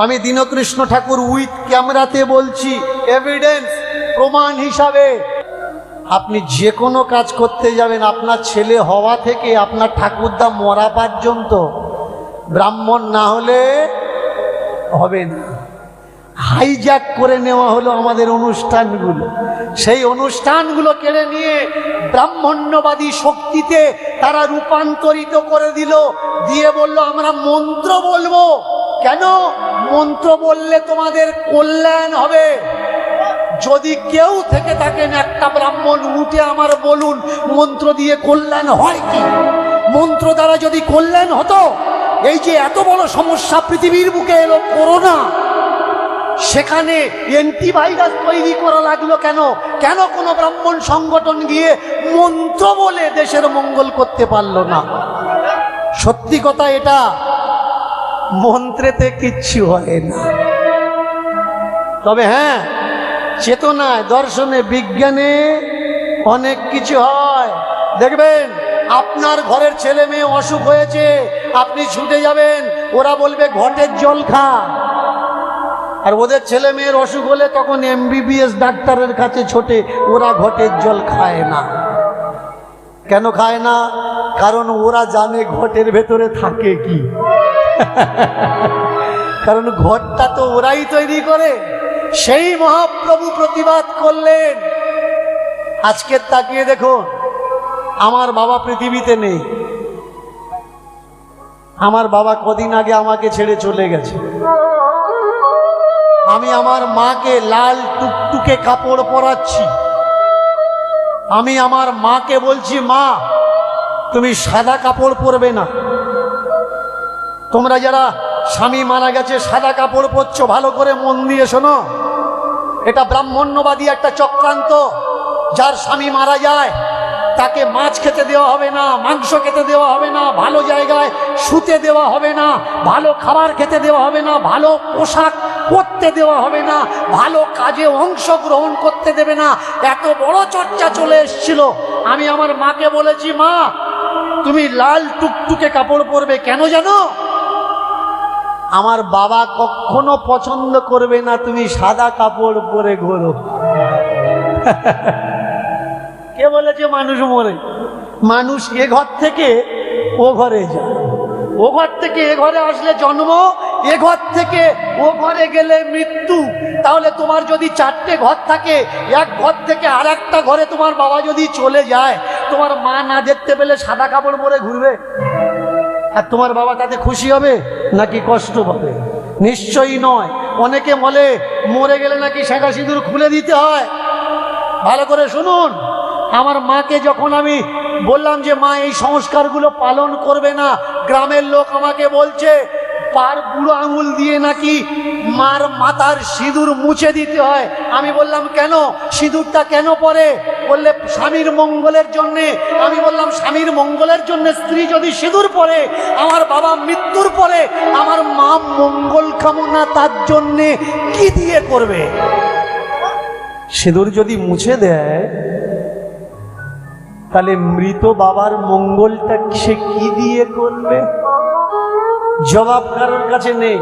আমি দীনকৃষ্ণ ঠাকুর উইথ ক্যামেরাতে বলছি এভিডেন্স প্রমাণ হিসাবে। আপনি যে কোনো কাজ করতে যাবেন, আপনার ছেলে হওয়া থেকে আপনার ঠাকুরদা মরা পর্যন্ত। ব্রাহ্মণ না হলে হবে না। হাইজ্যাক করে নেওয়া হলো আমাদের অনুষ্ঠানগুলো। সেই অনুষ্ঠানগুলো কেড়ে নিয়ে ব্রাহ্মণ্যবাদী শক্তিতে তারা রূপান্তরিত করে দিল। দিয়ে বলল, আমরা মন্ত্র বলব। কেন? মন্ত্র বললে তোমাদের কল্যাণ হবে। যদি কেউ থেকে থাকেন একটা ব্রাহ্মণ, উঠে আমার বলুন, মন্ত্র দিয়ে কল্যাণ হয় কি? মন্ত্র দ্বারা যদি কল্যাণ হতো, এই যে এত বড় সমস্যা পৃথিবীর বুকে এলো, করোনা। সেখানে অ্যান্টিভাইরাস তৈরি করা লাগল কেন? কেন কোনো ব্রাহ্মণ সংগঠন গিয়ে মন্ত্র বলে দেশের মঙ্গল করতে পারল না? সত্যি কথা এটা। মন্ত্রেতে কিচ্ছু হয় না। তবে হ্যাঁ চেতনায়, দর্শনে, বিজ্ঞানে অনেক কিছু হয়। দেখবেন, আপনার ঘরের ছেলে মেয়ে অসুখ হয়েছে, আপনি ছুটে যাবেন, ওরা বলবে ঘটের জল খা। আর ওদের ছেলে মেয়ের অসুখ হলে তখন এমবিবিএস ডাক্তারের কাছে ছোটে, ওরা ঘটের জল খায় না। কেন খায় না? কারণ ওরা জানে ঘটের ভেতরে থাকে কি। কারণ ঘরটা তো ওরাই তৈরি করে। সেই মহাপ্রভু প্রতিবাদ করলেন। আজকে তাকিয়ে দেখুন আমার বাবা পৃথিবীতে নেই। আমার বাবা কদিন আগে আমাকে ছেড়ে চলে গেছে। আমি আমার মাকে লাল টুকটুকে কাপড় পরাচ্ছি। আমি আমার মাকে বলছি, মা, তুমি সাদা কাপড় পরবে না। তোমরা যারা স্বামী মারা গেছে, সাদা কাপড় পরছো, ভালো করে মন দিয়ে শোনো। এটা ব্রাহ্মণ্যবাদী একটা চক্রান্ত। যার স্বামী মারা যায়, তাকে মাছ খেতে দেওয়া হবে না, মাংস খেতে দেওয়া হবে না, ভালো জায়গায় শুতে দেওয়া হবে না, ভালো খাবার খেতে দেওয়া হবে না, ভালো পোশাক পরতে দেওয়া হবে না, ভালো কাজে অংশগ্রহণ করতে দেবে না। এত বড় চর্চা চলে এসছিল। আমি আমার মাকে বলেছি, মা, তুমি লাল টুকটুকে কাপড় পরবে কেন জানো? আমার বাবা কখনো পছন্দ করবে না তুমি সাদা কাপড় পরে ঘোরো। কে বলেছে মানুষ মরে? মানুষ এ ঘর থেকে ও ঘরে যায়। ও ঘর থেকে এ ঘরে আসলে জন্ম, এ ঘর থেকে ও ঘরে গেলে মৃত্যু। তাহলে তোমার যদি চারটে ঘর থাকে, এক ঘর থেকে আর ঘরে তোমার বাবা যদি চলে যায়, তোমার মা না দেখতে পেলে সাদা কাপড় পরে ঘুরবে? আর তোমার বাবা তাতে খুশি হবে নাকি কষ্ট পাবে? নিশ্চয়ই নয়। অনেকে বলে, মরে গেলে নাকি শেখা সিঁদুর খুলে দিতে হয়। ভালো করে শুনুন। আমার মাকে যখন আমি বললাম যে, মা, এই সংস্কারগুলো পালন করবে না। গ্রামের লোক আমাকে বলছে, পার বুড়ো আঙুল দিয়ে নাকি মার মাথার সিঁদুর মুছে দিতে হয়? আমি বললাম, কেন? সিঁদুরটা কেন পরে স্বামীর মঙ্গলের জন্যে, আমি বললাম, স্বামীর মঙ্গলের জন্য স্ত্রী যদি সিঁদুর পরে, আমার বাবা মৃত্যুর পরে, আমার মা মঙ্গল কামনা তার জন্যে কি দিয়ে করবে? সিঁদুর যদি মুছে দেয়, তাহলে মৃত বাবার মঙ্গলটা সে কি দিয়ে করবে? জবাব কারোর কাছে নেই।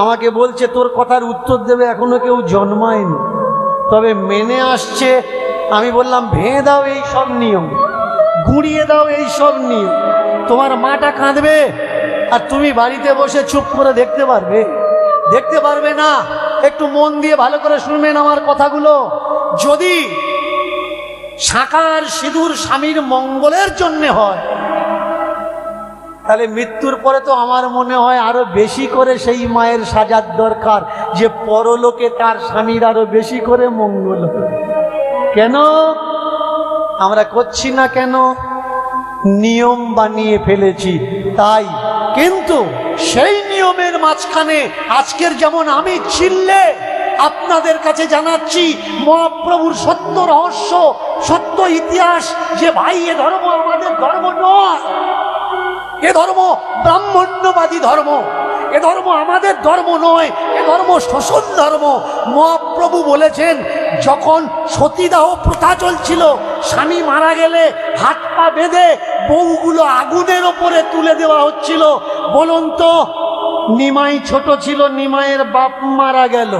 আমাকে বলছে, তোর কথার উত্তর দেবে, এখনও কেউ জন্মায়নি। তবে মেনে আসছে আমি বললাম, ভেঙে দাও এই সব নিয়ম, গুঁড়িয়ে দাও এই সব নিয়ম। তোমার মাটা কাঁদবে আর তুমি বাড়িতে বসে চুপ করে দেখতে পারবে। দেখতে পারবে না, একটু মন দিয়ে ভালো করে শুনবেন আমার কথাগুলো। যদি সাকার সিঁদুর স্বামীর মঙ্গলের জন্যে হয়, তাহলে মৃত্যুর পরে তো আমার মনে হয় আরও বেশি করে সেই মায়ের সাজার দরকার, যে পরলোকে তার স্বামীর আরও বেশি করে মঙ্গল হবে। কেন? আমরা করছি না কেন? নিয়ম বানিয়ে ফেলেছি, তাই। কিন্তু সেই নিয়মের মাঝখানে আজকের যেমন আমি চিনলে আপনাদের কাছে জানাচ্ছি, মহাপ্রভুর সত্য রহস্য, সত্য ইতিহাস, যে ভাই, এ ধর্ম আমাদের ধর্ম নয়। এ ধর্ম ব্রাহ্মণ্যবাদী ধর্ম। এ ধর্ম আমাদের ধর্ম নয়, এ ধর্ম শোষণ ধর্ম। মহাপ্রভু বলেছেন, যখন সতীদাহ প্রথা চলছিল, স্বামী মারা গেলে হাত পা বেঁধে বউগুলো আগুনের ওপরে তুলে দেওয়া হচ্ছিল। বলুন তো, নিমাই ছোট ছিল, নিমাইয়ের বাপ মারা গেল।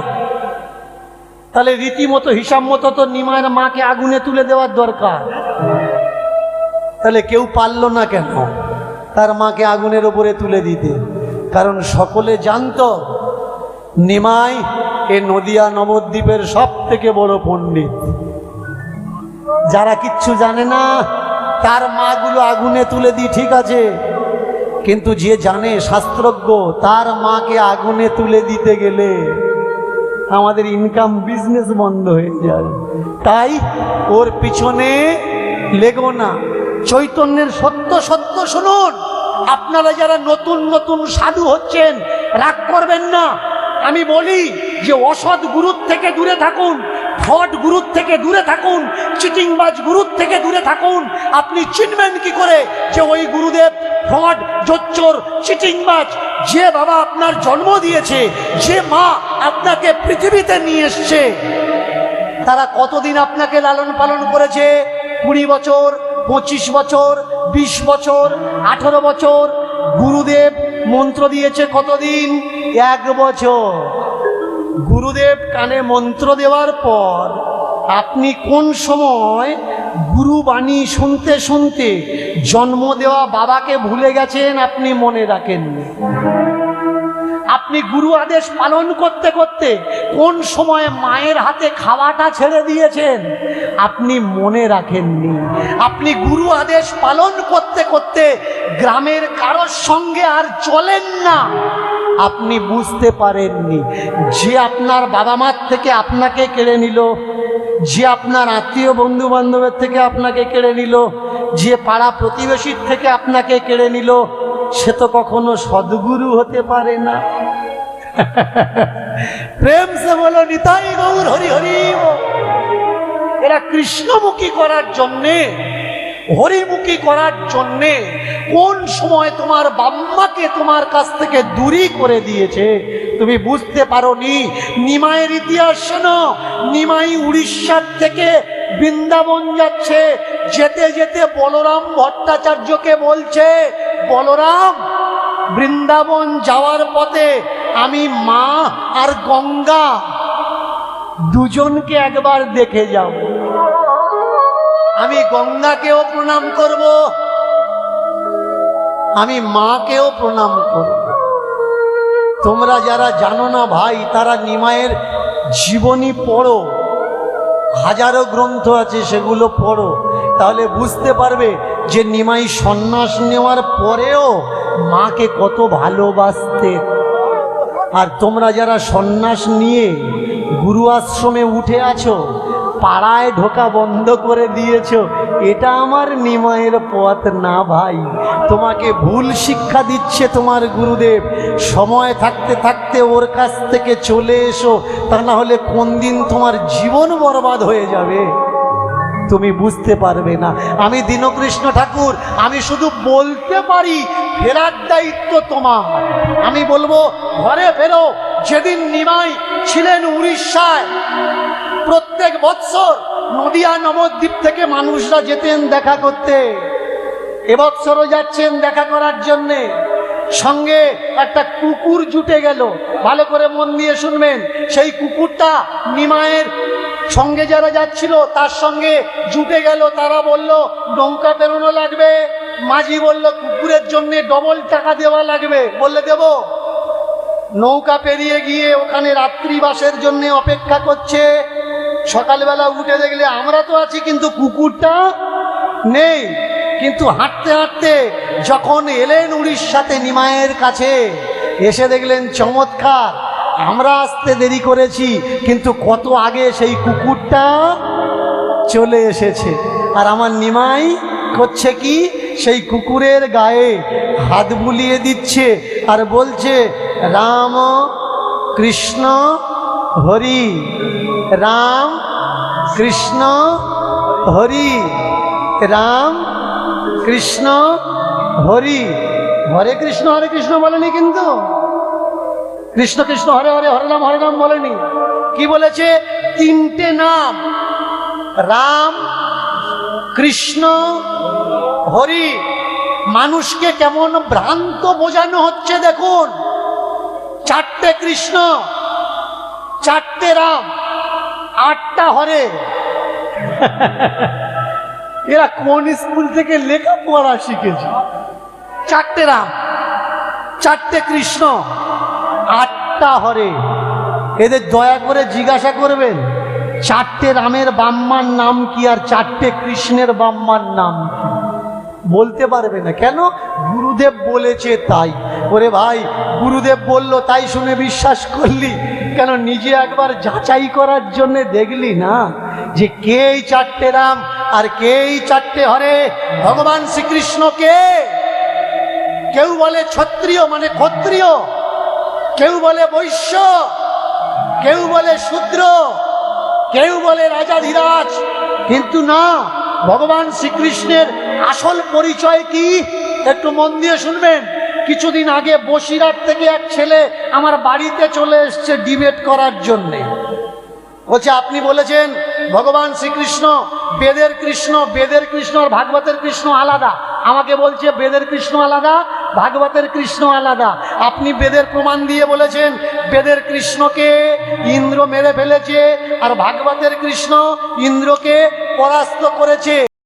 তাহলে রীতিমতো হিসাব মতো তো নিমায়ের মাকে আগুনে তুলে দেওয়ার দরকার। তাহলে কেউ পারল না কেন? তার মাকে আগুনের ওপরে তুলে দিতে। কারণ সকলে জানতো, নিমাই এ নদিয়া নবদ্বীপের সব থেকে বড় পণ্ডিত। যারা কিচ্ছু জানে না, তার মাগুলো আগুনে তুলে দিই, ঠিক আছে? কিন্তু যে জানে, শাস্ত্রজ্ঞ, তার মাকে আগুনে তুলে দিতে গেলে আমাদের ইনকাম বিজনেস বন্ধ হয়ে যায়। তাই ওর পিছনে লেগো না। চৈতন্যের সত্য সত্য শুনুন। আপনারা যারা নতুন নতুন সাধু হচ্ছেন, রাগ করবেন না। আমি বলি যে অসৎ গুরুর থেকে দূরে থাকুন, ফট গুরুর থেকে দূরে থাকুন, চিটিংবাজ গুরুর থেকে দূরে থাকুন। আপনি চিনবেন কি করে যে ওই গুরুদেব ফট, জোচ্চোর, চিটিংবাজ, যে বাবা আপনার জন্ম দিয়েছে, যে মা আপনাকে পৃথিবীতে নিয়ে এসছে। তারা কতদিন আপনাকে লালন পালন করেছে? কুড়ি বছর পঁচিশ বছর, বিশ বছর, আঠারো বছর, গুরুদেব মন্ত্র দিয়েছে কতদিন? এক বছর। গুরুদেব কানে মন্ত্র দেওয়ার পর আপনি কোন সময় গুরুবাণী শুনতে শুনতে জন্ম দেওয়া বাবাকে ভুলে গেছেন আপনি মনে রাখেননি? আপনি গুরু আদেশ পালন করতে করতে কোন সময় মায়ের হাতে খাওয়াটা ছেড়ে দিয়েছেন? আপনি মনে রাখেননি। আপনি গুরু আদেশ পালন করতে করতে গ্রামের কারোর সঙ্গে আর চলেন না। আপনি বুঝতে পারেননি। যে আপনার বাবা মার থেকে আপনাকে কেড়ে নিল, যে আপনার আত্মীয় বন্ধু বান্ধবের থেকে আপনাকে কেড়ে নিল, যে পাড়া প্রতিবেশীর থেকে আপনাকে কেড়ে নিল সে তো কখনো সদ্গুরু হতে পারে না। প্রেম সে বলো, নিতাই গৌর, হরি হরি এরা কৃষ্ণমুখী করার জন্যে, হরিমুখী করার জন্যে কোন সময় তোমার বাম্মাকে তোমার কাছ থেকে দূরী করে দিয়েছে, তুমি বুঝতে পারোনি। নিমাইয়ের ইতিহাস শোনো, নিমাই উড়িষ্যার থেকে বৃন্দাবন যাচ্ছে, যেতে যেতে বলরাম ভট্টাচার্যকে বলছে বলরাম, বৃন্দাবন যাওয়ার পথে আমি মা আর গঙ্গা দুজনকে একবার দেখে যাব। আমি গঙ্গাকেও প্রণাম করব, আমি মাকেও প্রণাম করব। তোমরা যারা জানো না ভাই, তারা নিমায়ের জীবনী পড়ো। হাজারো গ্রন্থ আছে সেগুলো পড়ো, তাহলে বুঝতে পারবে যে নিমাই সন্ন্যাস নেওয়ার পরেও মাকে কত ভালোবাসতে। আর তোমরা যারা সন্ন্যাস নিয়ে গুরু আশ্রমে উঠে আছো, পাড়ায় ঢোকা বন্ধ করে দিয়েছ, এটা আমার নিমায়ের পথ না ভাই। তোমাকে ভুল শিক্ষা দিচ্ছে তোমার গুরুদেব। সময় থাকতে থাকতে ওর কাছ থেকে চলে এসো, তা না হলে কোন দিন তোমার জীবন বরবাদ হয়ে যাবে। তুমি বুঝতে পারবে না। আমি দীনকৃষ্ণ ঠাকুর, আমি শুধু বলতে পারি, ফেরার দায়িত্ব তোমার। আমি বলব, ঘরে ফেরো, যেদিন নিমাই ছিলেন উড়িষ্যায়। প্রত্যেক বৎসর নদিয়া নবদ্বীপ থেকে মানুষরা যেতেন দেখা করতে। এবছরও যাচ্ছেন দেখা করার জন্যে। সঙ্গে একটা কুকুর জুটে গেল। ভালো করে মন দিয়ে শুনবেন, সেই কুকুরটা নিমায়ের সঙ্গে যারা যাচ্ছিল, তার সঙ্গে জুটে গেল, তারা বলল, নৌকা পেরোনো লাগবে। মাঝি বলল, কুকুরের জন্য ডবল টাকা দেওয়া লাগবে। বললে, দেব। নৌকা পেরিয়ে গিয়ে ওখানে রাত্রিবাসের জন্য অপেক্ষা করছে। সকালবেলা উঠে দেখলে, আমরা তো আছি, কিন্তু কুকুরটা নেই। কিন্তু হাঁটতে হাঁটতে যখন এলেন উড়িষ্যাতে নিমায়ের কাছে, এসে দেখলেন চমৎকার আমরা আসতে দেরি করেছি, কিন্তু কত আগে সেই কুকুরটা চলে এসেছে। আর আমার নিমাই করছে কি? সেই কুকুরের গায়ে হাত বুলিয়ে দিচ্ছে আর বলছে, রাম কৃষ্ণ হরি, রাম কৃষ্ণ হরি, রাম কৃষ্ণ হরি। হরে কৃষ্ণ হরে কৃষ্ণ বলেনি কিন্তু। কৃষ্ণ কৃষ্ণ, হরে হরে হরে রাম হরে রাম বলেনি। কি বলেছে? তিনটে নাম। রাম, কৃষ্ণ, হরি। মানুষকে কেমন ভ্রান্ত বোঝানো হচ্ছে দেখুন। চারটে কৃষ্ণ, চারটে রাম, আটটা হরে। এরা কোন স্কুল থেকে লেখাপড়া শিখেছে? চারটে রাম, চারটে কৃষ্ণ। আটটা হরে। এদের দয়া করে জিজ্ঞাসা করবেন, চারটে রামের বাম্মার নাম কি আর চারটে কৃষ্ণের বাম্মার নাম কি? বলতে পারবে না। কেন? গুরুদেব বলেছে তাই। ওরে ভাই, গুরুদেব বলল, তাই শুনে বিশ্বাস করলি? কেন, নিজে একবার যাচাই করার জন্য দেখলি না? যে কে এই চারটে রাম আর কে এই চারটে হরে? ভগবান শ্রীকৃষ্ণ কে? কেউ বলে ক্ষত্রিয় মানে ক্ষত্রিয়। কেউ বলে বৈশ্য, কেউ বলে শূদ্র, কেউ বলে রাজা ধীরাজ, কিন্তু না, ভগবান শ্রীকৃষ্ণের আসল পরিচয় কি? একটু মন দিয়ে শুনবেন। কিছুদিন আগে বসিরহাট থেকে এক ছেলে আমার বাড়িতে চলে এসছে ডিবেট করার জন্যে। বলছে, আপনি বলেছেন ভগবান শ্রীকৃষ্ণ, বেদের কৃষ্ণ বেদের কৃষ্ণ আর ভাগবতের কৃষ্ণ আলাদা। আমাকে বলছে বেদের কৃষ্ণ আলাদা ভাগবতের কৃষ্ণ আলাদা। আপনি বেদের প্রমাণ দিয়ে বলেছেন, বেদের কৃষ্ণকে ইন্দ্র মেরে ফেলেছে, আর ভাগবতের কৃষ্ণ ইন্দ্রকে পরাস্ত করেছে।